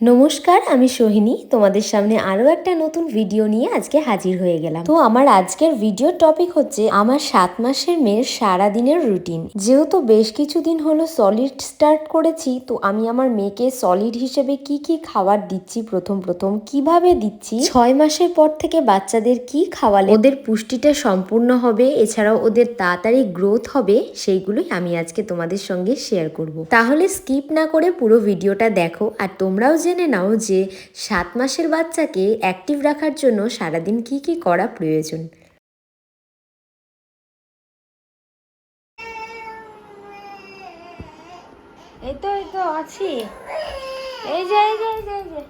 নমস্কার, আমি সোহিনী। তোমাদের সামনে আরও একটা নতুন ভিডিও নিয়ে আজকে হাজির হয়ে গেলাম। তো আমার আজকের ভিডিওর টপিক হচ্ছে আমার সাত মাসের মেয়ের সারা দিনের রুটিন যেহেতু বেশ কিছুদিন হলো সলিড স্টার্ট করেছি, তো আমি আমার মেয়েকে সলিড হিসেবে কি কি খাবার দিচ্ছি প্রথম প্রথম, কীভাবে দিচ্ছি, ছয় মাসের পর থেকে বাচ্চাদের কি খাওয়ালে, ওদের পুষ্টিটা সম্পূর্ণ হবে, এছাড়াও ওদের তাড়াতাড়ি গ্রোথ হবে, সেইগুলোই আমি আজকে তোমাদের সঙ্গে শেয়ার করব। তাহলে স্কিপ না করে পুরো ভিডিওটা দেখো, আর তোমরাও জেনে নাও যে সাত মাসের বাচ্চাকে অ্যাক্টিভ রাখার জন্য সারাদিন কি কি করা প্রয়োজন। এই তো এই তো আছি এই যে এই যে এই যে।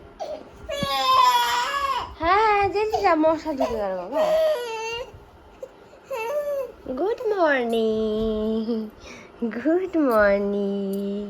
হ্যাঁ যেছি যা মশা ঢুকে গেল, বাবা। গুড মর্নিং গুড মর্নিং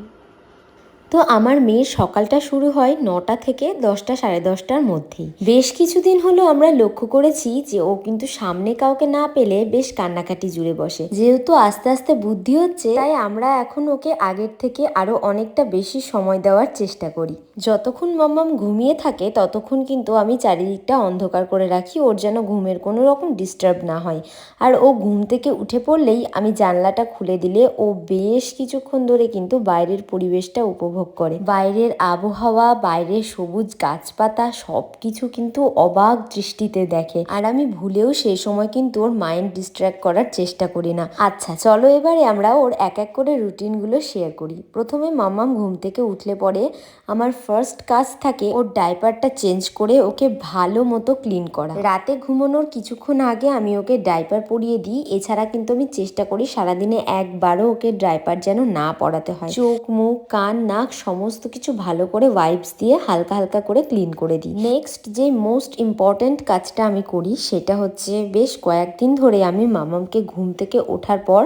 তো আমার মেয়ের সকালটা শুরু হয় নটা থেকে দশটা, সাড়ে দশটার মধ্যেই। বেশ কিছুদিন হলো আমরা লক্ষ্য করেছি যে ও কিন্তু সামনে কাউকে না পেলে বেশ কান্নাকাটি জুড়ে বসে। যেহেতু আস্তে আস্তে বুদ্ধি হচ্ছে, তাই আমরা এখন ওকে আগের থেকে আরও অনেকটা বেশি সময় দেওয়ার চেষ্টা করি। যতক্ষণ মাম্মাম ঘুমিয়ে থাকে, ততক্ষণ কিন্তু আমি চারিদিকটা অন্ধকার করে রাখি, ওর যেন ঘুমের কোনো রকম ডিস্টার্ব না হয়। আর ও ঘুম থেকে উঠে পড়লেই আমি জানলাটা খুলে দিলে ও বেশ কিছুক্ষণ ধরে কিন্তু বাইরের পরিবেশটা উপভোগ করে বাইরের আবহাওয়া, বাইরের সবুজ গাছপাতা সব কিছু কিন্তু অবাক দৃষ্টিতে দেখে। আর আমি ভুলেও সেই সময় কিন্তু ওর মাইন্ড ডিস্ট্র্যাক্ট করার চেষ্টা করি না। আচ্ছা চলো এবারে আমরা ওর এক এক করে রুটিনগুলো শেয়ার করি। প্রথমে মাম্মাম ঘুম থেকে উঠলে পরে আমার ফার্স্ট কাজ থাকে ওর ডাইপারটা চেঞ্জ করে ওকে ভালো মতো ক্লিন করা। রাতে ঘুমানোর কিছুক্ষণ আগে আমি ওকে ডাইপার পরিয়ে দিই। এছাড়া কিন্তু আমি চেষ্টা করি সারাদিনে একবারও ওকে ডাইপার যেন না পড়াতে হয়। চোখ, মুখ, কান, নাক সমস্ত কিছু ভালো করে ওয়াইপস দিয়ে হালকা হালকা করে ক্লিন করে দিই। নেক্সট যে মোস্ট ইম্পর্ট্যান্ট কাজটা আমি করি সেটা হচ্ছে বেশ কয়েকদিন ধরে আমি মামামকে ঘুম থেকে ওঠার পর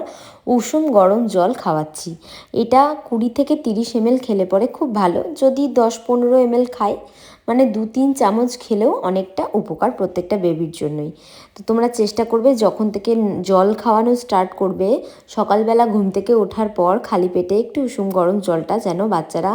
উষুম গরম জল খাওয়াচ্ছি। এটা কুড়ি থেকে তিরিশ এমএল খেলে পরে খুব ভালো। যদি দশ পনেরো এমএল খাই মানে দু তিন চামচ খেলেও অনেকটা উপকার প্রত্যেকটা বেবির জন্যই। তো তোমরা চেষ্টা করবে যখন থেকে জল খাওয়ানো স্টার্ট করবে, সকালবেলা ঘুম থেকে ওঠার পর খালি পেটে একটু উষুম গরম জলটা যেন বাচ্চারা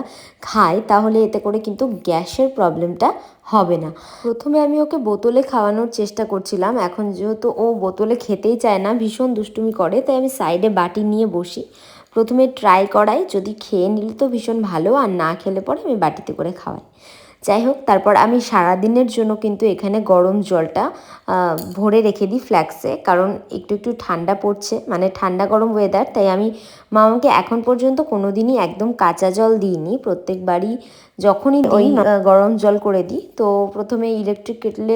খায়, তাহলে এতে করে কিন্তু গ্যাসের প্রবলেমটা হবে না। প্রথমে আমি ওকে বোতলে খাওয়ানোর চেষ্টা করছিলাম, এখন যেহেতু ও বোতলে খেতেই চায় না, ভীষণ দুষ্টুমি করে, তাই আমি সাইডে বাটি নিয়ে বসি। প্রথমে ট্রাই করাই, যদি খেয়ে নিলে তো ভীষণ ভালো, আর না খেলে পরে আমি বাটিতে করে খাওয়াই। যাই হোক তারপর আমি সারা দিনের জন্য কিন্তু এখানে গরম জলটা ভরে রেখে দিই ফ্ল্যাক্সে। কারণ একটু একটু ঠান্ডা পড়ছে মানে ঠান্ডা গরম ওয়েদার তাই আমি মামাকে এখন পর্যন্ত কোনো দিনই একদম কাঁচা জল দিইনি। প্রত্যেকবারই যখনই ওই গরম জল করে দিই। তো প্রথমে ইলেকট্রিক কেটলে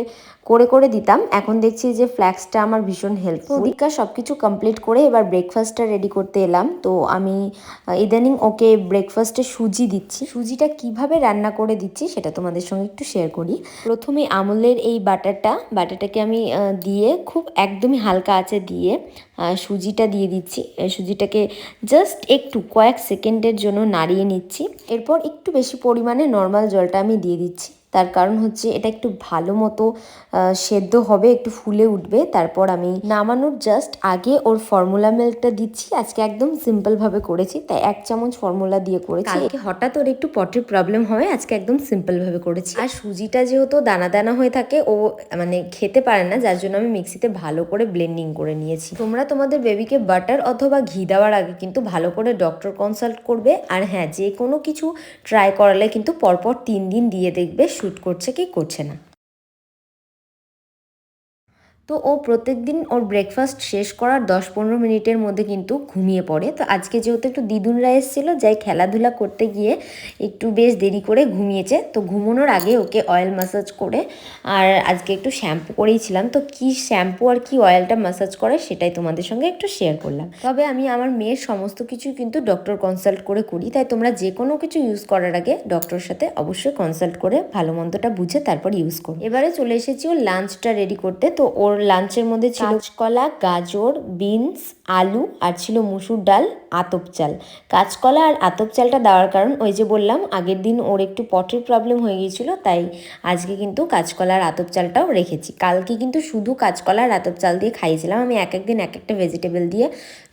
করে করে দিতাম। এখন দেখছি যে ফ্ল্যাক্সটা আমার ভীষণ হেল্পফুল ওদিকটা সব কিছু কমপ্লিট করে এবার ব্রেকফাস্টটা রেডি করতে এলাম। তো আমি ইদানিং ওকে ব্রেকফাস্টে সুজি দিচ্ছি। সুজিটা কীভাবে রান্না করে দিচ্ছি সেটা তোমাদের সঙ্গে একটু শেয়ার করি। প্রথমে আমলের এই বাটারটা, বাটারটাকে আমি দিয়ে খুব একদমই হালকা আছে দিয়ে সুজিটা দিয়ে দিচ্ছি। সুজিটাকে জাস্ট একটু, কয়েক সেকেন্ডের জন্য নাড়িয়ে নিচ্ছি। এরপর একটু বেশি পরিমাণে নর্মাল জলটা আমি দিয়ে দিচ্ছি। তার কারণ হচ্ছে এটা একটু ভালো মতো সেদ্ধ হবে, একটু ফুলে উঠবে। তারপর আমি নামানোর জাস্ট আগে ওর ফর্মুলা মিল্কটা দিচ্ছি। আজকে একদম সিম্পলভাবে করেছি, তাই এক চামচ ফর্মুলা দিয়ে করেছি। হঠাৎ ওর একটু পটির প্রবলেম হয়, আজকে একদম সিম্পলভাবে করেছি। আর সুজিটা যেহেতু দানা দানা হয়ে থাকে, ও মানে খেতে পারে না, যার জন্য আমি মিক্সিতে ভালো করে ব্লেন্ডিং করে নিয়েছি। তোমরা তোমাদের বেবিকে বাটার অথবা ঘি দেওয়ার আগে কিন্তু ভালো করে ডক্টর কনসাল্ট করবে। আর হ্যাঁ যে কোনো কিছু ট্রাই করালে কিন্তু পরপর তিন দিন দিয়ে দেখবে শ্যুট করছে কি করছে না। তো ও প্রত্যেক দিন ওর ব্রেকফাস্ট শেষ করার দশ পনেরো মিনিটের মধ্যে কিন্তু ঘুমিয়ে পড়ে। তো আজকে যেহেতু একটু দিদুনরা এসেছিল যাই খেলাধুলা করতে গিয়ে একটু বেশ দেরি করে ঘুমিয়েছে। তো ঘুমানোর আগে ওকে অয়েল ম্যাসাজ করে আর আজকে একটু শ্যাম্পু করেইছিলাম তো কি শ্যাম্পু আর কি অয়েলটা ম্যাসাজ করে সেটাই তোমাদের সঙ্গে একটু শেয়ার করলাম। তবে আমি আমার মেয়ের সমস্ত কিছু কিন্তু ডক্টর কনসাল্ট করে করি। তাই তোমরা যে কোনো কিছু ইউজ করার আগে ডক্টরের সাথে অবশ্যই কনসাল্ট করে ভালো মন্দটা বুঝে তারপর ইউজ করো। এবারে চলে এসেছি ওর লাঞ্চটা রেডি করতে। তো ওর লাঞ্চের মধ্যে ছিল কলা গাজর বিনস আলু আর ছিল মুসুর ডাল, আতপ চাল। কাঁচকলা আর আতপ চালটা দেওয়ার কারণ ওই যে বললাম, আগের দিন ওর একটু পটের প্রবলেম হয়ে গিয়েছিল, তাই আজকে কিন্তু কাঁচকলা আর আতপ চালটাও রেখেছি। কালকে কিন্তু শুধু কাঁচকলা আর আতপ চাল দিয়ে খাইয়েছিলাম, আমি এক একদিন এক একটা ভেজিটেবল দিয়ে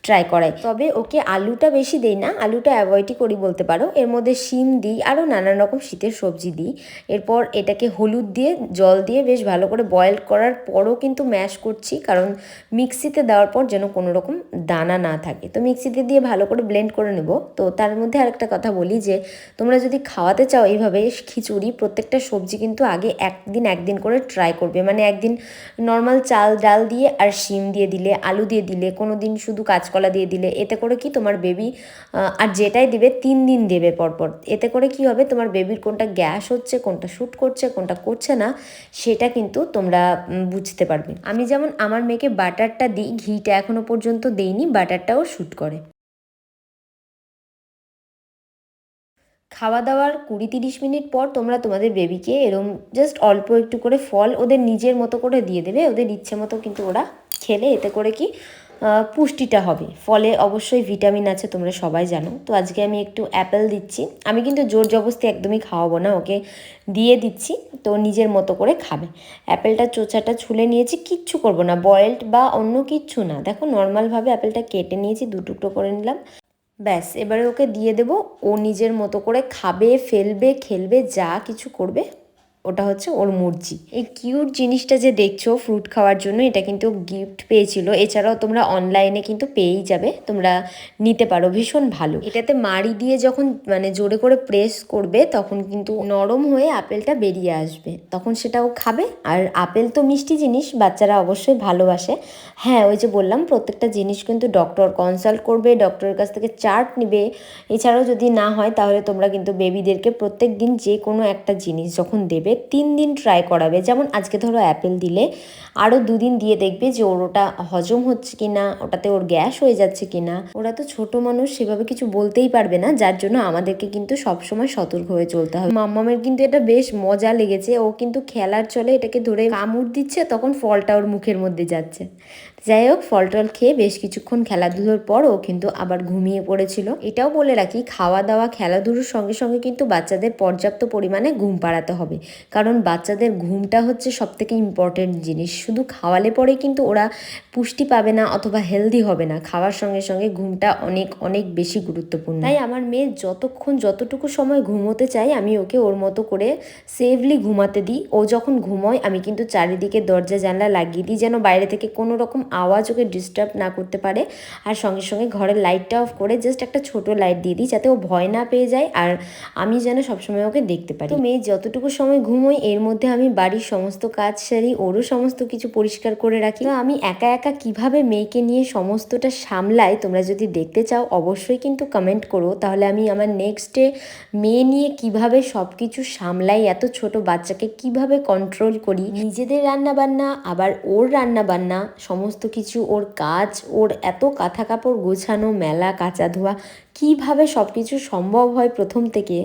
ট্রাই করাই। তবে ওকে আলুটা বেশি দেই না, আলুটা অ্যাভয়েডই করি বলতে পারো। এর মধ্যে শিম দিই আরও নানান রকম শীতের সবজি দিই। এরপর এটাকে হলুদ দিয়ে, জল দিয়ে বেশ ভালো করে বয়েল করার পরও কিন্তু ম্যাশ করছি, কারণ মিক্সিতে দেওয়ার পর যেন কোনো রকম দানা না থাকে। তো মিক্সিতে দিয়ে ভালো করে ব্লেন্ড করে নেব। তো তার মধ্যে আরেকটা কথা বলি যে, তোমরা যদি খাওয়াতে চাও এইভাবে খিচুড়ি, প্রত্যেকটা সবজি কিন্তু আগে একদিন একদিন করে ট্রাই করবে। মানে একদিন নর্মাল চাল, ডাল দিয়ে আর শিম দিয়ে দিলে, আলু দিয়ে দিলে, কোনো দিন শুধু কাঁচকলা দিয়ে দিলে, এতে করে কি তোমার বেবি আর যেটাই দেবে তিন দিন দেবে পরপর। এতে করে কি হবে তোমার বেবির কোনটা গ্যাস হচ্ছে, কোনটা শ্যুট করছে, কোনটা করছে না, সেটা কিন্তু তোমরা বুঝতে পারবে। আমি যেমন আমার মেয়েকে বাটারটা দিই, ঘিটা এখনও পর্যন্ত দেইনি, বাটারটাও শ্যুট করে। খাওয়া দাওয়ার কুড়ি তিরিশ মিনিট পর তোমরা তোমাদের বেবিকে এরম জাস্ট অল্প একটু করে ফল ওদের নিজের মতো করে দিয়ে দেবে, ওদের ইচ্ছে মতো কিন্তু ওরা খেলে, এতে করে কি পুষ্টিটা হবে। ফলে অবশ্যই ভিটামিন আছে, তোমরা সবাই জানো। তো আজকে আমি একটু অ্যাপেল দিচ্ছি। আমি কিন্তু জোর জবস্তি একদমই খাওয়াবো না, ওকে দিয়ে দিচ্ছি। তো নিজের মতো করে খাবে। অ্যাপেলটা চোচাটা ছুলে নিয়েছি, কিচ্ছু করব না। বয়েলড বা অন্য কিচ্ছু না। দেখো, নর্মালভাবে অ্যাপেলটা কেটে নিয়েছি, দু টুকরো করে নিলাম। ব্যাস, এবারে ওকে দিয়ে দেব। ও নিজের মতো করে খাবে, ফেলবে, খেলবে, যা কিছু করবে। ওটা হচ্ছে ওর মুরজি এই কিউট জিনিসটা যে দেখছ ফ্রুট খাওয়ার জন্য, এটা কিন্তু গিফট পেয়েছিল। এছাড়াও তোমরা অনলাইনে কিন্তু পেয়েই যাবে। তোমরা নিতে পারো, ভীষণ ভালো। এটাতে মাড়ি দিয়ে যখন মানে জোরে করে প্রেস করবে, তখন কিন্তু নরম হয়ে আপেলটা বেরিয়ে আসবে। তখন সেটাও খাবে। আর আপেল তো মিষ্টি জিনিস, বাচ্চারা অবশ্যই ভালোবাসে। হ্যাঁ ওই যে বললাম, প্রত্যেকটা জিনিস কিন্তু ডক্টর কনসাল্ট করবে ডক্টরের কাছ থেকে চার্ট নেবে। এছাড়াও যদি না হয়, তাহলে তোমরা কিন্তু বেবিদেরকে প্রত্যেক দিন যে কোনো একটা জিনিস যখন দেবে তিন দিন ট্রাই করাবে। যেমন আজকে ধরো অ্যাপেল দিলে আরও দুদিন দিয়ে দেখবে যে ওর ওটা হজম হচ্ছে কি না ওটাতে ওর গ্যাস হয়ে যাচ্ছে কি না ওরা তো ছোট মানুষ, সেভাবে কিছু বলতেই পারবে না, যার জন্য আমাদেরকে কিন্তু সবসময় সতর্ক হয়ে চলতে হবে। মাম্মামের কিন্তু এটা বেশ মজা লেগেছে, ও কিন্তু খেলার চলে এটাকে ধরে কামড় দিচ্ছে, তখন ফলটা ওর মুখের মধ্যে যাচ্ছে। যাই হোক ফল টল খেয়ে বেশ কিছুক্ষণ খেলাধুলোর পর ও কিন্তু আবার ঘুমিয়ে পড়েছিল। এটাও বলে রাখি খাওয়া দাওয়া খেলাধুলোর সঙ্গে সঙ্গে কিন্তু বাচ্চাদের পর্যাপ্ত পরিমাণে ঘুম পাড়াতে হবে। কারণ বাচ্চাদের ঘুমটা হচ্ছে সব থেকে ইম্পর্টেন্ট জিনিস। শুধু খাওয়ালে পরে কিন্তু ওরা পুষ্টি পাবে না অথবা হেলদি হবে না। খাওয়ার সঙ্গে সঙ্গে ঘুমটা অনেক অনেক বেশি গুরুত্বপূর্ণ। তাই আমার মেয়ে যতক্ষণ, যতটুকু সময় ঘুমোতে চাই, আমি ওকে ওর মতো করে সেফলি ঘুমাতে দিই। ও যখন ঘুমোয়, আমি কিন্তু চারিদিকে দরজা জানলা লাগিয়ে দিই, যেন বাইরে থেকে কোনো রকম আওয়াজ ওকে ডিস্টার্ব না করতে পারে। আর সঙ্গে সঙ্গে ঘরের লাইটটা অফ করে জাস্ট একটা ছোট লাইট দিয়ে দিই যাতে ও ভয় না পেয়ে যায় আর আমি যেন সবসময় ওকে দেখতে পারি। মেয়ে যতটুকু সময় ঘুমোই, এর মধ্যে আমি বাড়ির সমস্ত কাজ সারি, ওরও সমস্ত কিছু পরিষ্কার করে রাখি। আমি একা একা কীভাবে মেয়েকে নিয়ে সমস্তটা সামলাই তোমরা যদি দেখতে চাও, অবশ্যই কিন্তু কমেন্ট করো। তাহলে আমি আমার নেক্সট মেয়ে নিয়ে কীভাবে সব কিছু সামলাই, এত ছোট বাচ্চাকে কীভাবে কন্ট্রোল করি, নিজেদের রান্না বান্না আবার ওর রান্না বান্না সমস্ত কিছু, ওর কাজ, ওর এত কাঁথা কাপড় গোছানো, মেলা কাঁচা ধোয়া কীভাবে সব কিছু সম্ভব হয় প্রথম থেকে,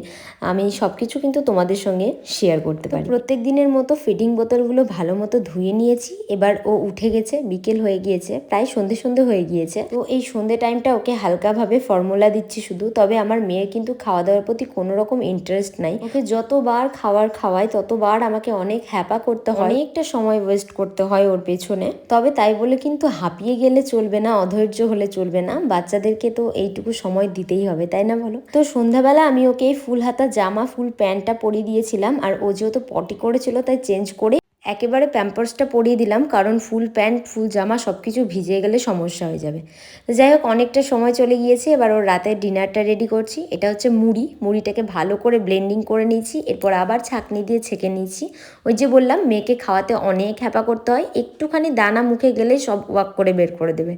আমি সব কিছু কিন্তু তোমাদের সঙ্গে শেয়ার করতে পারি। প্রত্যেক দিনের মতো ফিডিং বোতলগুলো ভালো মতো ধুয়ে নিয়েছি, এবার ও উঠে গেছে, বিকেল হয়ে গিয়েছে, প্রায় সন্ধে সন্ধে হয়ে গিয়েছে। তো এই সন্ধে টাইমটা ওকে হালকাভাবে ফর্মুলা দিচ্ছি শুধু, তবে আমার মেয়ের কিন্তু খাওয়া দাওয়ার প্রতি কোনো রকম ইন্টারেস্ট নাই। ওকে যতবার খাওয়ার খাওয়াই, ততবার আমাকে অনেক হ্যাপা করতে হয়। অনেকটা সময় ওয়েস্ট করতে হয় ওর পেছনে, তবে তাই বলে কিন্তু হাঁপিয়ে গেলে চলবে না, অধৈর্য হলে চলবে না। বাচ্চাদেরকে তো এইটুকু সময় দিতেই হবে, তাই না বলো? তো সন্ধ্যাবেলা আমি ওকে ফুল হাতা, জামা, ফুল, প্যান্টটা পরিয়ে দিয়েছিলাম। আর ও যেহেতু পটি করেছিল, তাই চেঞ্জ করে একেবারে প্যাম্পার্সটা পরিয়ে দিলাম, কারণ ফুল প্যান্ট, ফুল জামা সব কিছু ভিজে গেলে সমস্যা হয়ে যাবে। তো যাই হোক, অনেকটা সময় চলে গিয়েছে, এবার ওর রাতের ডিনারটা রেডি করছি। এটা হচ্ছে মুড়ি, মুড়িটাকে ভালো করে ব্লেন্ডিং করে নিয়েছি, এরপর আবার ছাঁকনি দিয়ে ছেঁকে নিয়েছি। ওই যে বললাম, মেয়েকে খাওয়াতে অনেক হ্যাপা করতে হয়, একটুখানি দানা মুখে গেলে সব ওয়াক করে বের করে দেবে।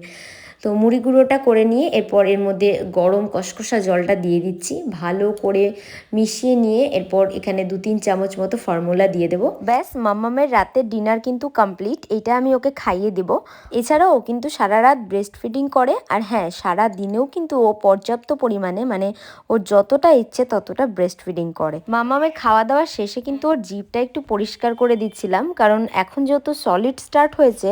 তো মুড়ি গুঁড়োটা করে নিয়ে এরপর এর মধ্যে গরম কষকষা জলটা দিয়ে দিচ্ছি। ভালো করে মিশিয়ে নিয়ে এরপর এখানে দু তিন চামচ মতো ফর্মুলা দিয়ে দেবো। ব্যাস, মাম্মামের রাতের ডিনার কিন্তু কমপ্লিট, এটা আমি ওকে খাইয়ে দেব। এছাড়াও ও কিন্তু সারা রাত ব্রেস্ট ফিডিং করে, আর হ্যাঁ সারা দিনেও কিন্তু ও পর্যাপ্ত পরিমাণে মানে ওর যতটা ইচ্ছে ততটা ব্রেস্ট ফিডিং করে। মাম্মামের খাওয়া দাওয়া শেষে কিন্তু ওর জিভটা একটু পরিষ্কার করে দিচ্ছিলাম, কারণ এখন যেহেতু সলিড স্টার্ট হয়েছে,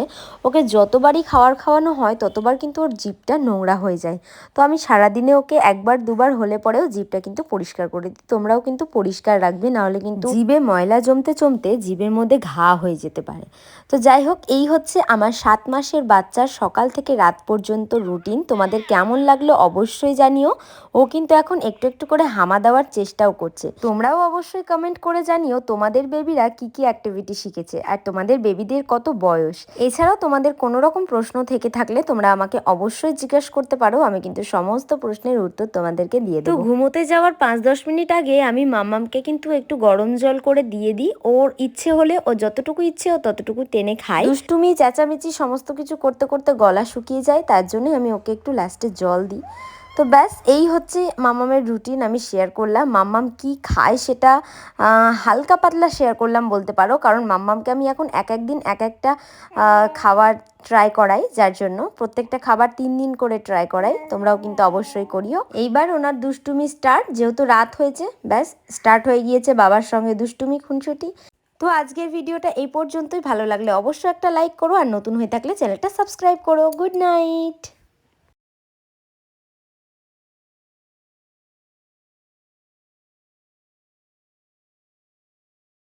ওকে যতবারই খাওয়ার খাওয়ানো হয়, ততবার কিন্তু ওর জিভটা নোংরা হয়ে যায়। তো আমি সারাদিনে ওকে একবার, দুবার হলে পরেও জিভটা কিন্তু পরিষ্কার করে দিই। তোমরাও কিন্তু পরিষ্কার রাখবে, নাহলে কিন্তু জিভে ময়লা জমতে জমতে জিভের মধ্যে ঘা হয়ে যেতে পারে। তো যাই হোক, এই হচ্ছে আমার সাত মাসের বাচ্চার সকাল থেকে রাত পর্যন্ত রুটিন। তোমাদের কেমন লাগল অবশ্যই জানিও। ও কিন্তু এখন একটু একটু করে হামা দেওয়ার চেষ্টাও করছে। তোমরাও অবশ্যই কমেন্ট করে জানিও তোমাদের বেবিরা কি কি অ্যাক্টিভিটি শিখেছে। আর তোমাদের বেবিদের কত বয়স। এছাড়াও তোমাদের কোনো রকম প্রশ্ন থেকে থাকলে তোমরা আমাকে অবশ্যই জিজ্ঞেস করতে পারো আমি কিন্তু সমস্ত প্রশ্নের উত্তর তোমাদেরকে দিয়ে দেবো। ঘুমোতে যাওয়ার পাঁচ দশ মিনিট আগে আমি মামামকে কিন্তু একটু গরম জল করে দিয়ে দিই। ওর ইচ্ছে হলে ও যতটুকু ইচ্ছে ও ততটুকু টেনে খাই দুষ্টুমি চেঁচামেচি সমস্ত কিছু করতে করতে গলা শুকিয়ে যায় তার জন্যই আমি ওকে একটু লাস্টে জল দিই। তো ব্যাস, এই হচ্ছে মাম্মামের রুটিন আমি শেয়ার করলাম। মাম্মাম কি খায় সেটা হালকা পাতলা শেয়ার করলাম বলতে পারো। কারণ মাম্মামকে আমি এখন এক এক দিন, এক একটা খাবার ট্রাই করাই যার জন্য। প্রত্যেকটা খাবার তিন দিন করে ট্রাই করাই। তোমরাও কিন্তু অবশ্যই করিও। এইবার ওনার দুষ্টুমি স্টার্ট যেহেতু রাত হয়েছে, ব্যাস স্টার্ট হয়ে গিয়েছে বাবার সঙ্গে দুষ্টুমি, খুনসুটি। তো আজকের ভিডিওটা এই পর্যন্তই। ভালো লাগলে অবশ্যই একটা লাইক করো আর নতুন হয়ে থাকলে চ্যানেলটা সাবস্ক্রাইব করো। Good night